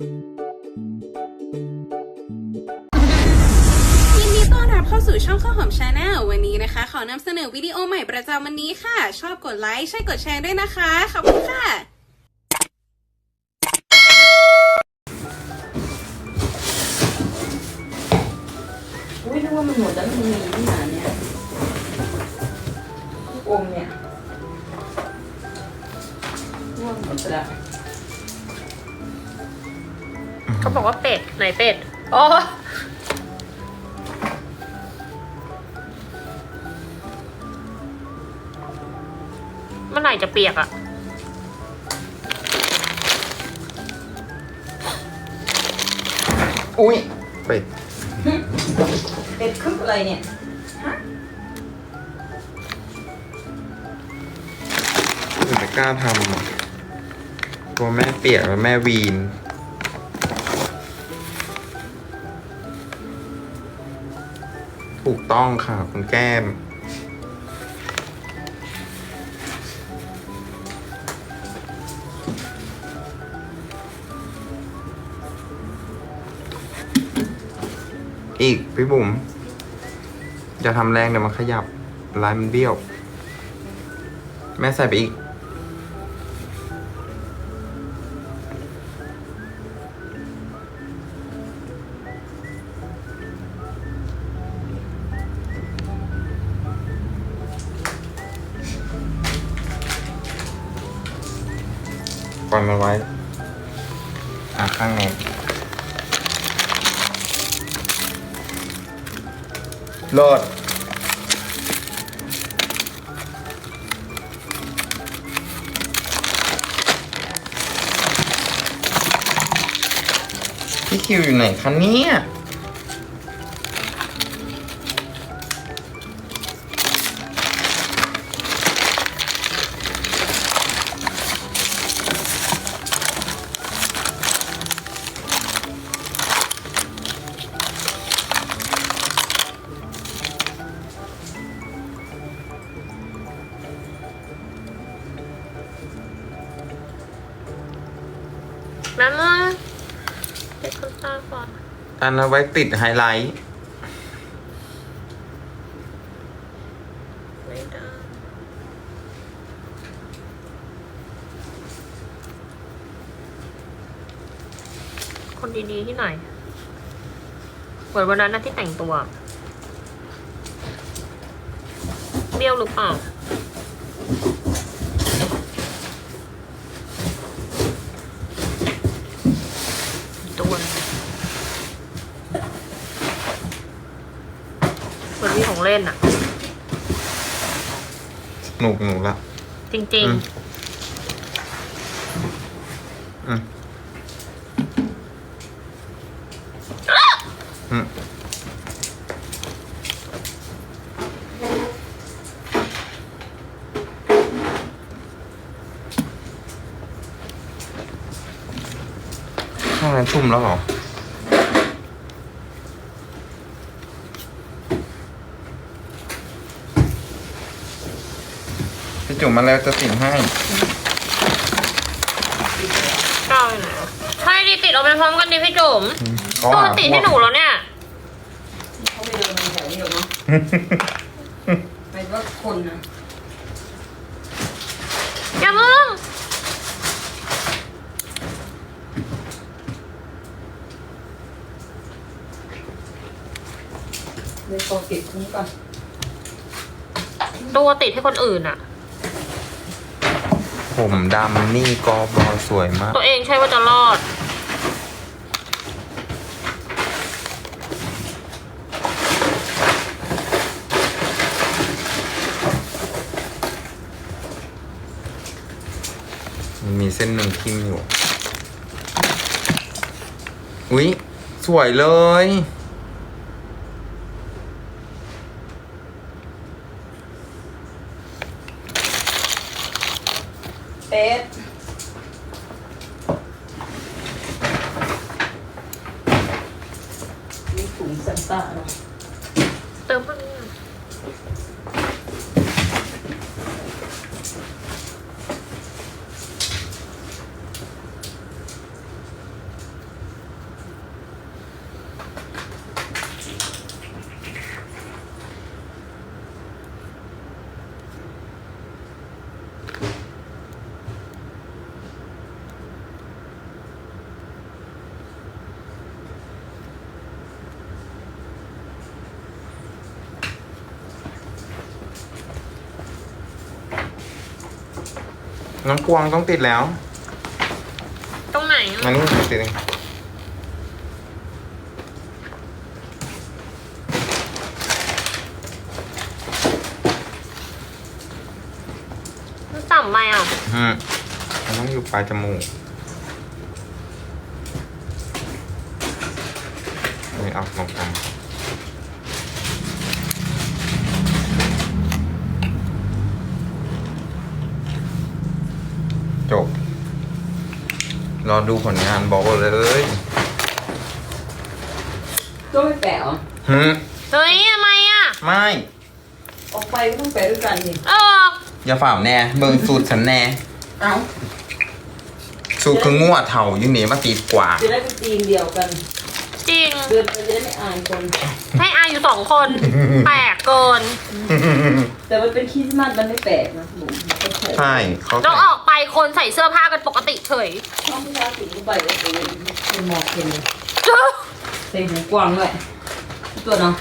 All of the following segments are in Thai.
ยินดีต้อนรับเข้าสู่ช่องข้าวหอมชาแนลวันนี้นะคะ ขอนำเสนอวิดีโอใหม่ประจำวันนี้ค่ะ ชอบกดไลค์ใช่กดแชร์ด้วยนะคะ ขอบคุณค่ะ อุ้ยนึกว่ามันหมดแล้วมันมีที่ไหนเนี่ยลูกอมเนี่ยร่วงหมดไปแล้ว เขาบอกว่าเป็ด ไหนเป็ดโอ้เมื่อไหร่จะเปียกอะอุ้ยเป็ดเป็ดคึกอะไรเนี่ยถึงไม่กล้าทำอะกลัวแม่เปียกแล้วแม่วีน ถูกต้องค่ะ คุณแก้ม อีก พี่บุ๋มอย่าทำแรงเดี๋ยวมันขยับลายมันเบี้ยว แม่ใส่ไปอีก ก่อนมาไว้ อะข้างในโหลดพี่คิวอยู่ไหนคะเนี่ย อันเอาไว้ติดไฮไลท์คนดีๆที่ไหนเหมือนวันนั้นนะที่แต่งตัว เบี้ยวหรือเปล่า ตัวเหมือนมีของเล่นอะ หนุกหนูละ จริงอืม อืมอืมข้างนั้นชุ่มแล้วเหรอ จุ๋มมาแล้วจะติ่งให้ๆก้าวอยู่ไหนวะใช่ดิติดเอาไปพร้อมกันดิพี่จุ๋มเขาตัวหาติดให้หนูแล้วเนี่ย เขาไม่เดินมาแถวนี้หรอกเนาะหมายถึงว่าคนนะอย่ามึงเดี๋ยวขอเก็บนี้ก่อนตัวติดให้คนอื่นอะ ผมดำนี่กอบอสวยมาก ตัวเองใช่ว่าจะรอดมันมีเส้นหนึ่งทิ่มอยู่ อุ๊ย สวยเลย เป็ดมีถุงซันต้าเนาะ เติมมัน น้องกวางต้องติดแล้วตรงไหนอะมานี่มาติดเองมันต่ำไปอะอืมมันต้องอยู่ปลายจมูกนี่เอาลงกันจบ รอ ดูผลงานบอกเลยก็ไม่แปะเหรอฮึเฮ้ยทำไมอะ ไม่ ออกไปก็ต้องแปะด้วยกันสิเอออย่าฝ่าแน่ เบิ่งสูตรฉันแน่ เอ้าสูตรคืองัวเถ่าอยู่นี่มาตีกว่า จะได้เป็นทีมเดียวกัน จริง เดินไปจะได้ไม่อายคน ให้อาอยู่สองคน แปลกเกิน แต่มันเป็นคริสต์มาสมันไม่แปลกนะหนูมันก็แปลก ใช่เขาต้องออกไปคนใส่เสื้อผ้ากันปกติเฉยห้องพระสิงห์ไปก็เป็นเป็นหมอกเป็นเลยเต็มหูกว้างด้วยตัวเนาะ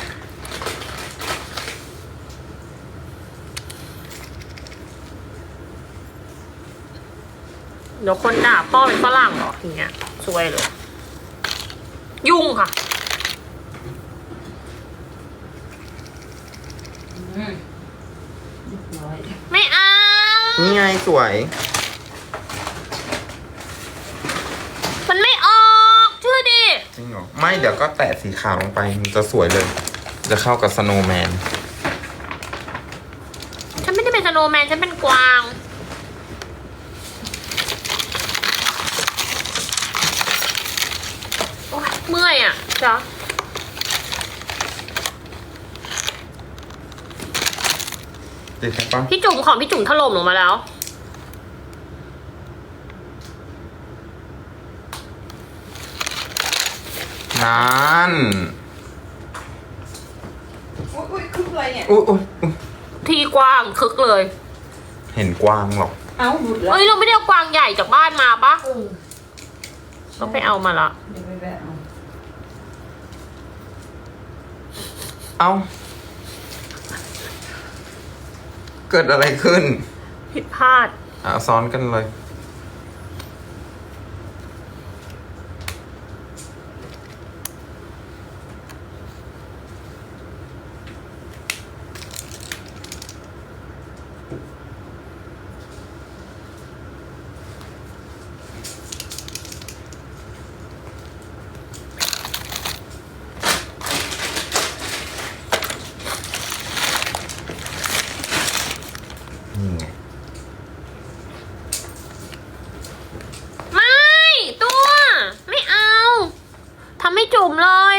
เดี๋ยวคนด่าพ่อเป็นฝรั่งเหรออย่างเงี้ยซวยเลย ยุ่งค่ะอืมเรียบร้อยไม่เอา นี่ไงสวย มันไม่ออกชื่อดิ จริงเหรอ ไม่เดี๋ยวก็แตะสีขาวลงไป มันจะสวยเลย จะเข้ากับสโนว์แมน ฉันไม่ได้เป็นสโนว์แมน ฉันเป็นกวาง โอ๊ยเมื่อยอะจ้ะ ติดใช่ปะพี่จุ๋มของพี่จุ๋มถล่มลงมาแล้ว นั่นอุ้ยอุ้ยคืออะไรเนี่ย อุ๊ยอุ๊ยอุ๊ยทีกว้างคึกเลย เห็นกวางหรอก เอ้าหลุดแล้วเอ้ยเราไม่ได้เอากวางใหญ่จากบ้านมาปะเออก็ไปเอามาละ เดี๋ยวไปแวะเอา เอ้า เกิดอะไรขึ้น ผิดพลาดอะซ้อนกันเลย นี่ไง ไม่ ตัว ไม่เอาทำให้จุ่มเลย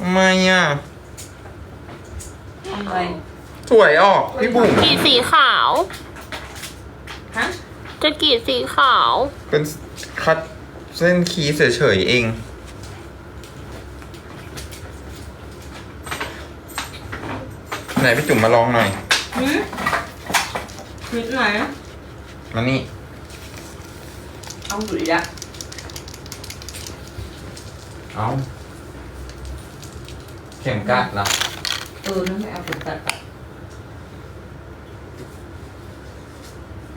ทำไม อะ ทำอะไรสวยออกพี่บุ๋มกรีดสีขาว ฮะจะกรีดสีขาว เป็นคัดเส้นคีย์เฉยๆเอง ไหนพี่จุ๋มมาลองหน่อย หืมนิดหน่อยนะมานี่ เอาหลุดอีกแล้วเอา เข็มกัดละเออนั่นไม่เอาผมตัดตัด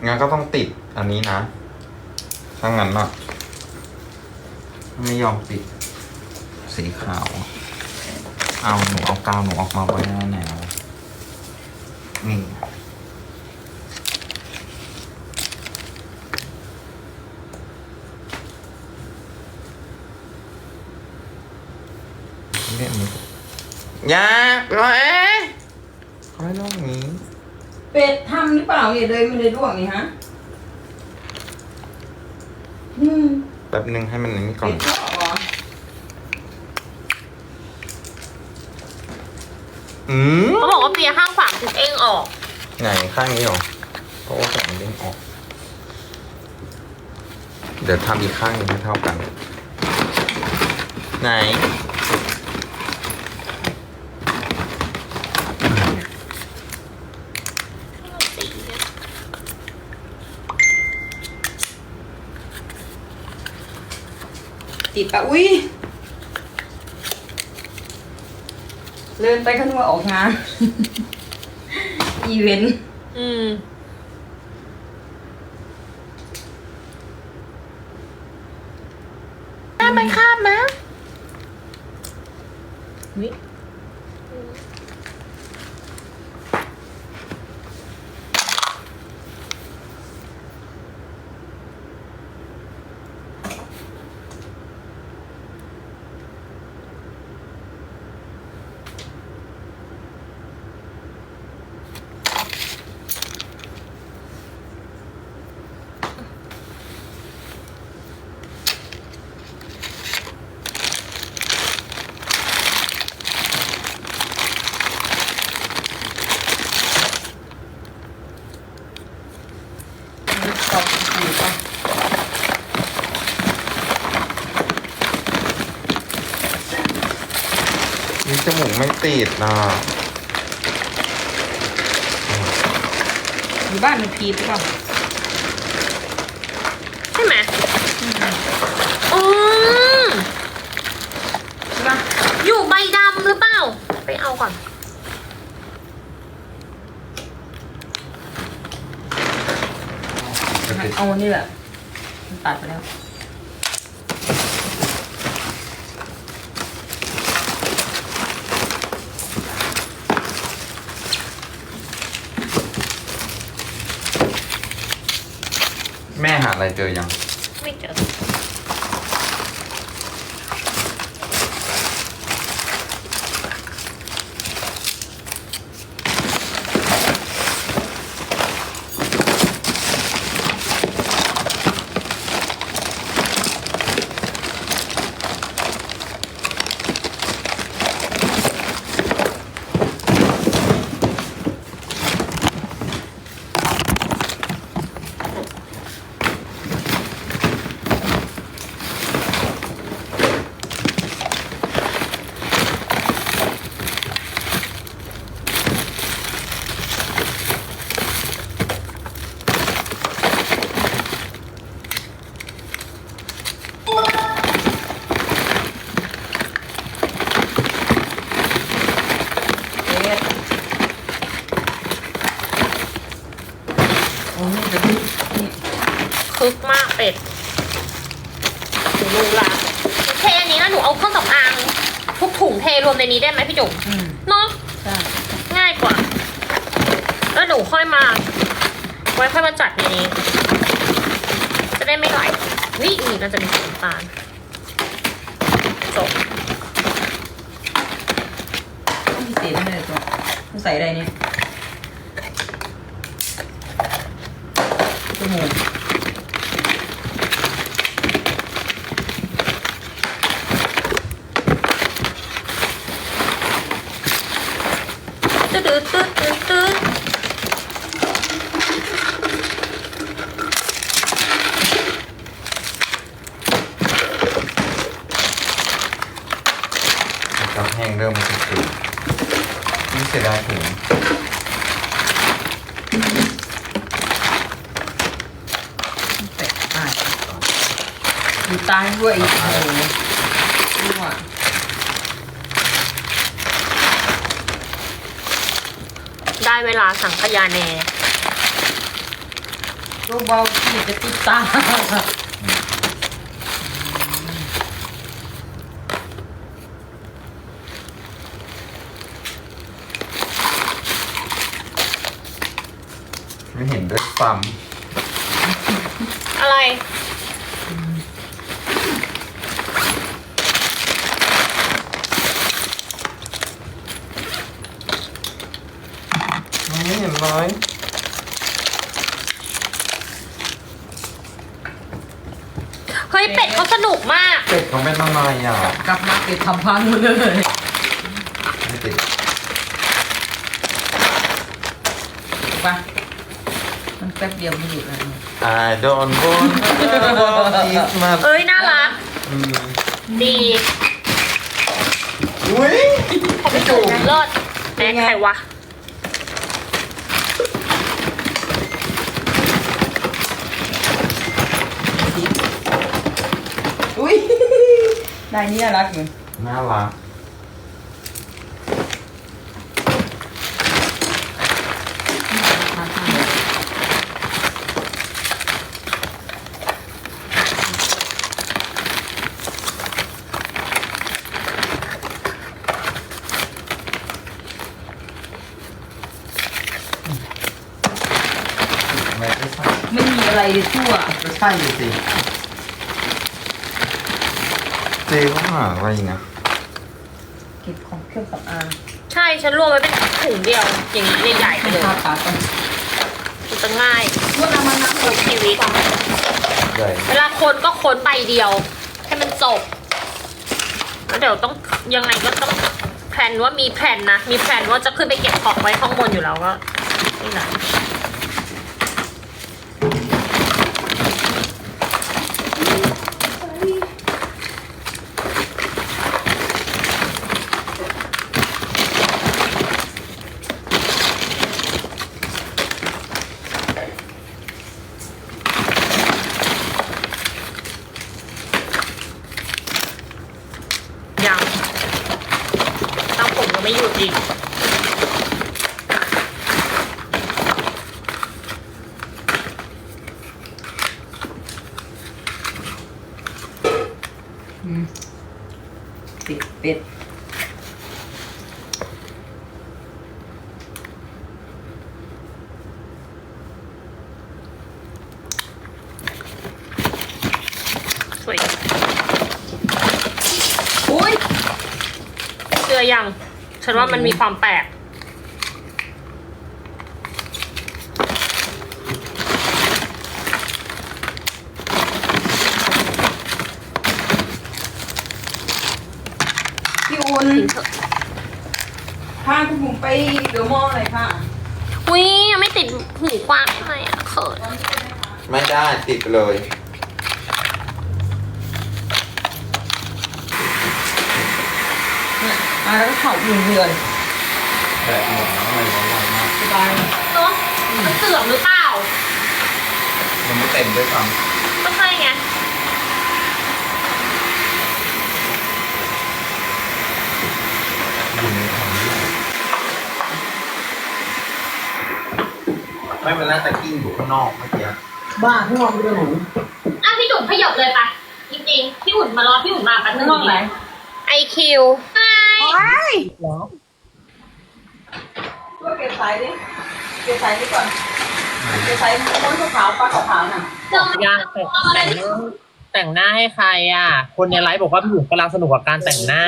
งั้นก็ต้องติดอันนี้นะ ถ้างั้นอะไม่ยอมติด สีขาว เอาหนูเอากาวหนูออกมาไว้หน้าแนวนี่ เรียกนี้ ยากเลยเขาให้ลอกนี้เป็ดทำหรือเปล่าเนี่ยเลยไม่เลยร่วงนี่ฮะอืมแป๊บนึงให้มันอย่างนี้ก่อเป็นดชอบเหรออืมเขาบอกว่าเปียข้างขวาถึงเองออก ไหนข้างนี้เหรอเพราะว่าแสงเด้งออก เดี๋ยวทำอีกข้างหนึงให้เท่ากัน ไหน ติดปะอุ้ยเดินไปข้างนอกออกงาน อีเวนต์อืม ข้ามไปมข้ามนะวิ ไม่ติดนะอยู่บ้านมันพีดหรือเปล่าใช่ไหมอืมใช่ปะอยู่ใบดำหรือเปล่า ไปเอาก่อน เอาอันนี่แหละมันตัดไปแล้ว แม่หาอะไรเจอยัง ไม่เจอ เอ็ดโอ้นี่จะนี่นี่ คึกมากเป็ดหนูรู้ละเทอันนี้แล้วหนูเอาเครื่องสำอางทุกถุงเทรวมในนี้ได้ไหมพี่จุ๋มอืมเนาะใช่ง่ายกว่า แล้วหนูค่อยมา ไว้ค่อยมาจัดในนี้ จะได้ไม่ไหลวินี่น่าจะมีสีน้ำตาลจบต้องมีเศษไม่ได้ตัวต้องใส่อะไรเนี่ยจมูกตึ๊ดตึ๊ดตึ๊ดตึ๊ดตึ๊ด จะแห้งเริ่มมันติดๆนี่เสียดายถุงแตะตายอยู่ตายด้วยอีกโอ้โหดูอะได้เวลาสังขยาแหน่รูเบาที่จะติดตา ไม่เห็นด้วย ซ้อะไรำไม่เห็นเลยเฮ้ยเป็ดเขาสนุกมาก เป็ดเขาเป็นอะไรอะ กลับมาเก็บทำพังหมดเลย ไม่ติด ถูกปะมันแป๊บเดียวมันหยุดแล้วเนี่ย I don't want Christmas เอ้ยน่ารัก อืมดีอุ้ยของพี่จุ๋มเลิศแม่ใครวะ อุ้ยได้นี่น่ารักอยู่น่ารัก ดิทั่วก็ใช่ดิสิเจ๊เขาหาอะไรอย่างเงี้ยเก็บของเครื่องสำอางใช่ฉันรวมไว้เป็นถุงเดียวอย่างนี้ใหญ่ๆไปเลยทาปากก่อนมันจะง่ายพวกน้ำมันน้ำทุกชีวิต ใหญ่เวลาคนก็ค้นใบเดียว ให้มันจบแล้วเดี๋ยวต้องยังไงก็ต้องแพลนว่ามีแพลนนะ มีแพลนว่าจะขึ้นไปเก็บของไว้ข้างบนอยู่แล้วก็นี่แหละ ยังตั้งผมยังไม่หยุดอีก อืมติดเป็ด สวย อุ้ย เชื่อยัง ฉันว่ามันมีความแปลก พี่อุ่นพาคุณผมไปเดอะมอลล์หน่อยค่ะอุ้ยยังไม่ติดหูกว้างใช่ไหมอะเขิน ไม่ได้ติดไปเลย เนี่ยมา แล้วก็เข่าเรือนเรือนแต่หมดอะไรร้อนมากสบายเนาะมันเสื่อมหรือเปล่ายังไม่เต็มด้วยซ้ก็ใช่ไงำอยู่ในถังไม่เป็นไรแต่กิ้งอยู่ข้างนอกเมื่อกี้บ้าที่มองไปดูหนูอะพี่จุ๋มขยบเลยปะจริงๆ พี่หุ่นมารอพี่หุ่นมาแป๊บนึข้างงนอกไหน ไอคิวไช่วยเก็บสายดิ เก็บสายนี้ก่อน เก็บสายม้วนขาวๆปลาขาวๆน่ะยากแต่แต่งหน้าแต่งหน้าให้ใครอะ คนในไลฟ์บอกว่าพี่หนุ่มกำลังสนุกกับการแต่งหน้า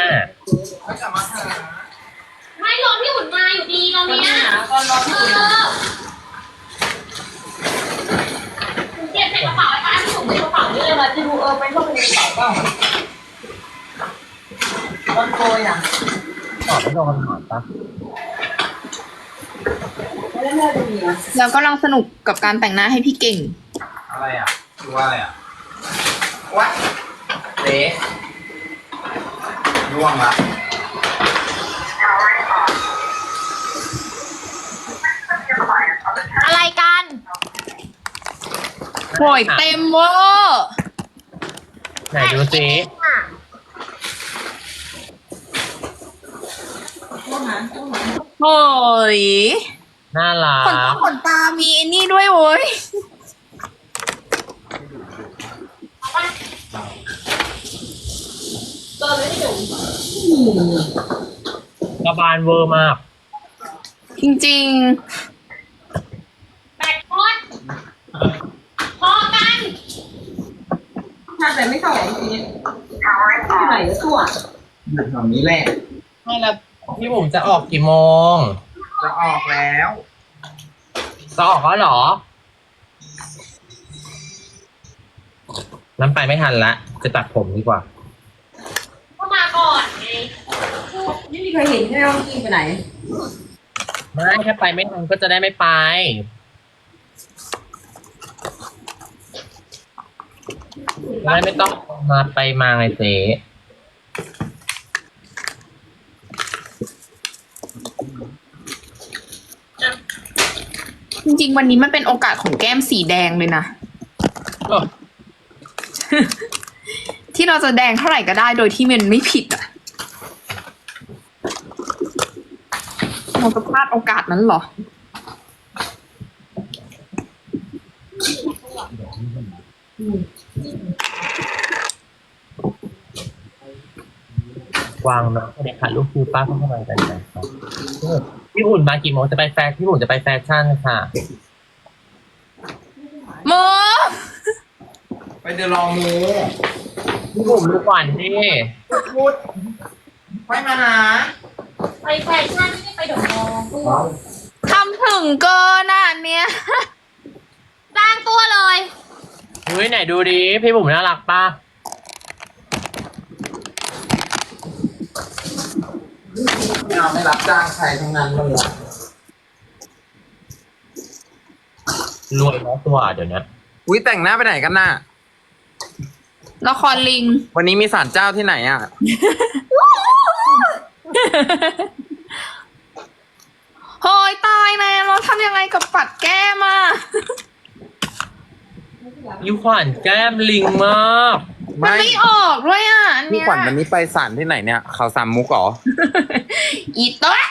ไม่รอพี่หุ่นมาอยู่ดีตอนตอนเนี้นี้ยหาก็รอเอพี่อุ่นอเก็บใส่กระเป๋าไอ้ป้าพี่จุ๋มใส่กระเป๋านี่เอเลอยมาที่ดูเออไปเข้าไปในกระเป๋าเปล่า ตอนโกยอะตอบไม่โดนคำถามปะไม่ได้แม่จะมีอะแล้วก็ลังสนุกกับการแต่งหน้าให้พี่เก่ง อะไรอะคือว่าอะไรอะวัดเต๊ะร่วงละอะไรกันโหยเต็มเวอร์ไหนดูสิ ต้องหาต้องหา โหยน่ารัขนตากขนตามีไอ้นี่ด้วยโว้ยกระบาลเวอร์มากจริงแบตหมดพอกัน ถ้าแต่ไม่เข้าจริงๆที่ไหนก็ตัวอยู่แถวนี้แหละไม่แล้ว พี่บุ๋มจะออกกี่โมง จะออกแล้วจะออกแล้วเหรอ น้ำไปไม่ทันละ จะตัดผมดีกว่า ก็มาก่อนไงไม่มีใครเห็นใช่ไหมว่ากินไปไหน ไม่ถ้าไปไม่ทันก็จะได้ไม่ไปจะได้ไม่ต้องมาไปมาไงเจ๊ ริง ๆ วันนี้มันเป็นโอกาสของแก้มสีแดงเลยนะ เออที่เราจะแดงเท่าไหร่ก็ได้โดยที่มันไม่ผิดอะเราจะพลาดโอกาสนั้นเหรอ วางเนาะเด็กค่ะลูกคือป้าเพิ่งเข้ามากันนะครับพี่อุ่นมากี่โมงจะไปแฟชั่นพี่อุ่นจะไปแฟชั่นค่ะมึงเดี๋ยวรอมูพี่บุ๋มดูก่อนนี่ไปมาหาไปแฟชั่นไม่ได้ไปเดอะมอลล์ทำถึงเกินอะอันเนี้ยสร้างตัวเลยเฮ้ยไหนดูดิพี่บุ๋มน่ารักปะ เราไม่รับจ้างใครทั้งนั้นเลยอะรวยแล้วตัวเดี๋ยวนี้อุ้ยแต่งหน้าไปไหนกันน่ะ ละครลิง วันนี้มีศาลเจ้าที่ไหนอะเฮ้ยตายแน่เราทำยังไงกับปัดแก้มอะยูขวัญแก้มลิงมาก มันไม่ออกด้วยอะอันพี่เนี้ยขวัญวันนี้ไปศาลที่ไหนเนี่ย เขาสามมุกเหรอ อีโต๊ะ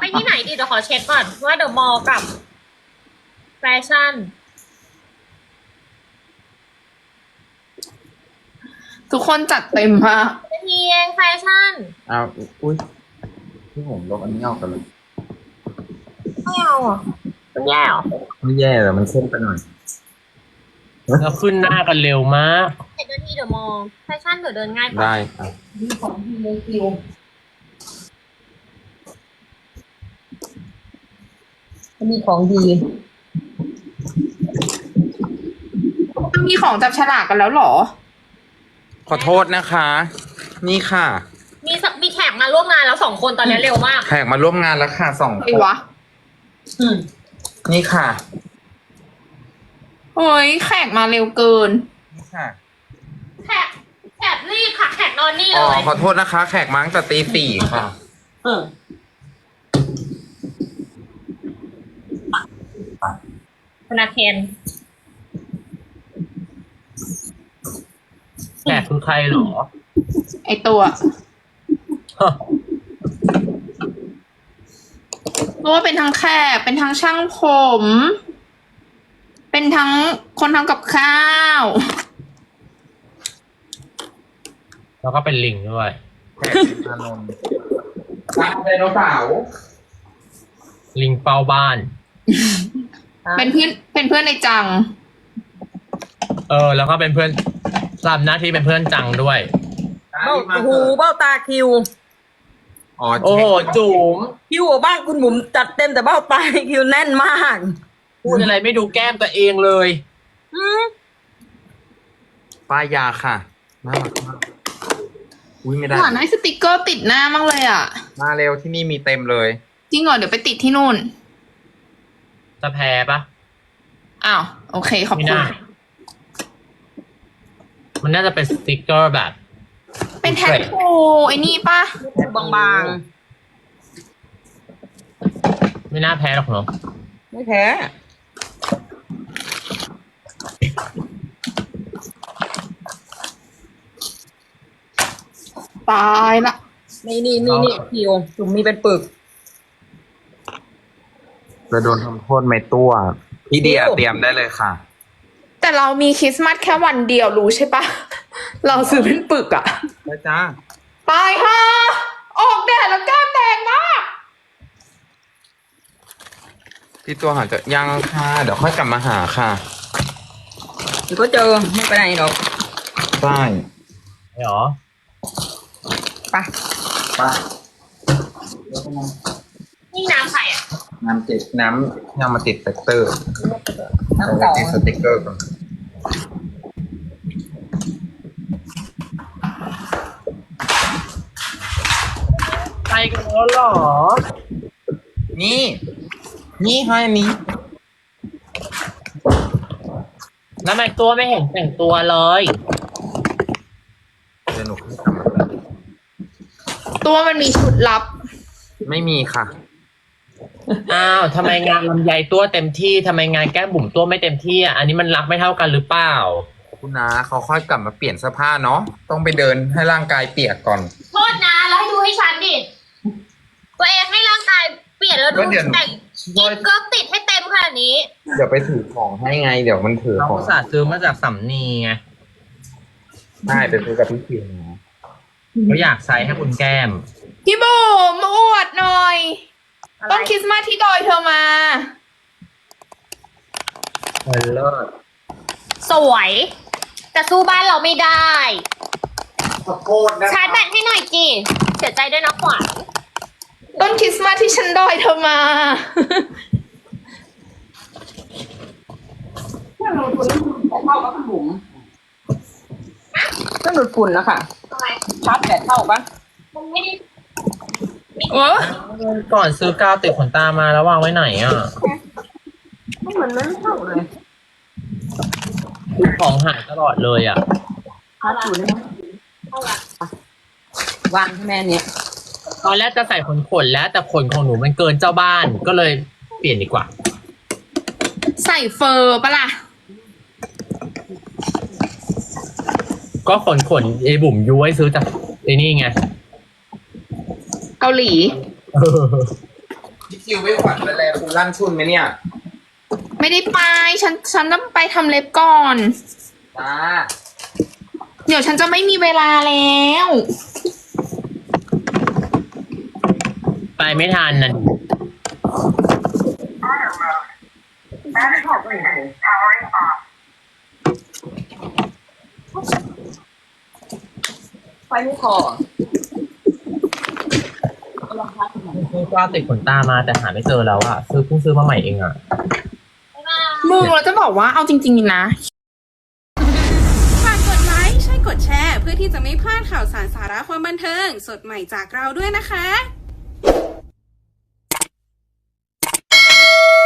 ไปที่ไหนดีเดี๋ยวขอเช็คก่อนว่าเดอะมอลล์กับแฟชั่น ทุกคนจัดเต็มมากนาทีเองแฟชั่นอ้าวอุ้ยพี่ผมลบอันนี้ออกกันเลยไม่เอาอะมันแย่เหรอไม่แย่แต่มันเข้มไปหน่อย แล้วขึ้นหน้ากันเร็วมากเจ็ดนาทีเดอะมอลล์แฟชั่นเดี๋ยวเดินง่ายกว่าได้อะมีของดี มีของจับฉลากกันแล้วเหรอ ขอโทษนะคะ นี่ค่ะมีสักมีแขกมาร่วมงานแล้วสองคนตอนนี้เร็วมาก แขกมาร่วมงานแล้วค่ะสองคไอ้นวะนี่ค่ะ โอ้ยแขกมาเร็วเกิน นี่ค่ะ แขกแขกรีบค่ะแขกนอนนี่อ๋เลอ ยขอโทษนะคะ แขกมาตั้งแต่ตีสี่ค่ะคุณอาเคนแขกคือใครเหรอ ไอตัวฮะตัวเป็นทั้งแขกเป็นทั้งช่างผม เป็นทั้งคนทำกับข้าว แล้วก็เป็นลิงด้วย แขกเป็นอานนท์ร้านไดโนเสาร์ลิงเฝ้าบ้าน เป็นเพื่อนเป็นเพื่อนในจัง เออ แล้วก็เป็นเพื่อนทำหน้าที่เป็นเพื่อนจังด้วยเบ้าหูเบ้าตาคิว อ๋อโอ้โห จุ๋มคิวบ้านคุณบุ๋มจัดเต็มแต่เบ้าตาคิวแน่นมาก พูดอะไรไม่ดูแก้มตัวเองเลยป้ายยาค่ะน่ารักมากอุ้ยไม่ได้ หวานให้สติกเกอร์ติดหน้ามากเลยอะ มาเร็วที่นี่มีเต็มเลย จริงเหรอเดี๋ยวไปติดที่นู่น จะแพ้ปะอ้าว โอเค ขอบไม่คุณ น่ามันน่าจะเป็นสติกเกอร์แบบ เป็นแท็กทูไอ้นี่ปะบางไม่น่าแพ้หรอกเนาะๆไม่แพ้ ตายละ นี่นี่นี่นี่คิวจุ๋มมีเป็นปึก จะโดนทำโทษไหมตัว พี่เดียเดี๋ยวเตรียมได้เลยค่ะ แต่เรามีคริสต์มาสแค่วันเดียวรู้ใช่ปะ เราซื้อเป็นปึกอะได้จ้าตายค่ะออกแดดแล้วแก้มแดงมาก พี่ตัวหาจะยังค่ะ เดี๋ยวค่อยกลับมาหาค่ะเดี๋ยวก็เจอไม่ไปไหนหรอกได้เหรอ ไปไปนี่น้ำใครอะน้ำติดน้ำยังมาติดสติ๊กเกอร์น้ำเก่าติดสติ๊กเกอร์ก่อนไปกันแล้วเหรอ นี่ นี่ให้อันนี้แล้วทำไมตัวไม่เห็นแต่งตัวเลย เดี๋ยวหนูค่อยกลับมา ตัวมันมีชุดลับ ไม่มีค่ะ อ้าวทำไมงานลำไยตัวเต็มที่ทำไมงานแก้มบุ๋มตัวไม่เต็มที่อะอันนี้มันรักไม่เท่ากันหรือเปล่า คุณนาเขาค่อยกลับมาเปลี่ยนเสื้อผ้าเนาะต้องไปเดินให้ร่างกายเปียกก่อน โทษนะ แล้วให้ดูให้ฉันดิ ตัวเองให้ร่างกายเปลี่ยนแล้วดูก็เดี๋ยว แต่งกิ๊กก็ติดให้เต็มขนาดนี้ เดี๋ยวไปถือของให้ไง เดี๋ยวมันถือเราของอุตส่าห์ซื้อมาจากสำนีไง ได้ไปซื้อกับพี่คิวนะ เขาอยากใส่ให้คุณแก้ม พี่บุ๋มอวดหน่อยต้นคริสต์มาสที่ดอยเธอมาเลิศสวย แต่สู้บ้านเราไม่ได้ ขอโทษนะชาร์จแบตให้หน่อยจีเสียใจด้วยนะขวัญต้นคริสต์มาสที่ฉันดอยเธอมา เครื่องดูดฝุ่นเท่ากับขนมเครื่องดูดฝุ่นนะคะ ชาร์จแบตเท่าปะมันไม่ได้โอ้ก่อนซื้อกาวติดขนตามาแล้ววางไว้ไหนอะ ไม่เหมือนไม่เท่าเลยของหายตลอดเลยอะชาร์จอยู่ได้ไหมวางใช่ไหมอันเนี้ยตอนแรกจะใส่ขนขนแล้วแต่ขนของหนูมันเกินเจ้าบ้านก็เลยเปลี่ยนดีกว่า ใส่เฟอร์ปะล่ะ ก็ขนขนไอ้บุ๋มย้วยซื้อจากไอ้นี่ไงเกาหลีพี่คิวไม่ขวัญไปแล้วคุณลั่นชุนไหมเนี่ยไม่ได้ไป ฉันฉันต้องไปทำเล็บก่อนจ้าเดี๋ยวฉันจะไม่มีเวลาแล้ว ไปไม่ทันนะ ไฟไม่พอซื้อกาวติดขนตามาแต่หาไม่เจอแล้วอะซื้อเพิ่งซื้อมาใหม่เองอะมึงเราจะบอกว่าเอาจริงๆนะ ฝากกดไลค์ใช่กดแชร์ เพื่อที่จะไม่พลาดข่าวสารสาระความบันเทิง สดใหม่จากเราด้วยนะคะ